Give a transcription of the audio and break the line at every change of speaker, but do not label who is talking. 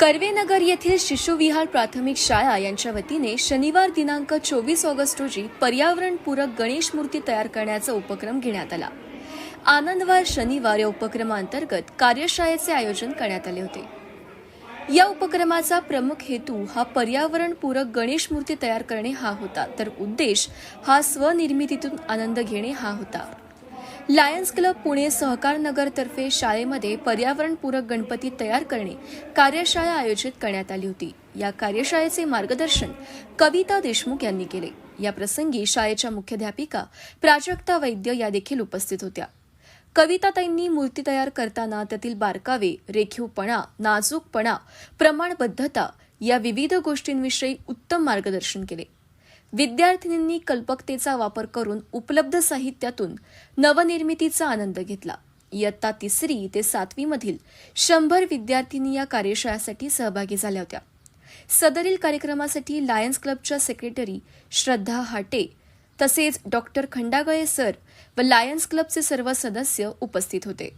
कर्वेनगर येथील शिशुविहार प्राथमिक शाळा यांच्या वतीने शनिवार दिनांक चोवीस ऑगस्ट रोजी पर्यावरणपूरक गणेश मूर्ती तयार करण्याचा उपक्रम घेण्यात आला. आनंदवार शनिवार या उपक्रमांतर्गत कार्यशाळेचे आयोजन करण्यात आले होते. या उपक्रमाचा प्रमुख हेतू हा पर्यावरणपूरक गणेश मूर्ती तयार करणे हा होता तर उद्देश हा स्वनिर्मितीतून आनंद घेणे हा होता. लायन्स क्लब पुणे सहकार नगरतर्फे शाळेमध्ये पर्यावरणपूरक गणपती तयार करणे कार्यशाळा आयोजित करण्यात आली होती. या कार्यशाळेचे मार्गदर्शन कविता देशमुख यांनी केले. या प्रसंगी शाळेच्या मुख्याध्यापिका प्राजक्ता वैद्य या देखील उपस्थित होत्या. कविताताईंनी मूर्ती तयार करताना त्यातील बारकावे रेखीवपणा नाजूकपणा प्रमाणबद्धता या विविध गोष्टींविषयी उत्तम मार्गदर्शन केले. विद्यार्थिनींनी कल्पकतेचा वापर करून उपलब्ध साहित्यातून नवनिर्मितीचा आनंद घेतला. इयत्ता तिसरी ते सातवी मधील शंभर विद्यार्थिनी या कार्यशाळेसाठी सहभागी झाल्या होत्या. सदरील कार्यक्रमासाठी लायन्स क्लबच्या सेक्रेटरी श्रद्धा हाटे तसेच डॉक्टर खंडागळे सर व लायन्स क्लबचे सर्व सदस्य उपस्थित होते.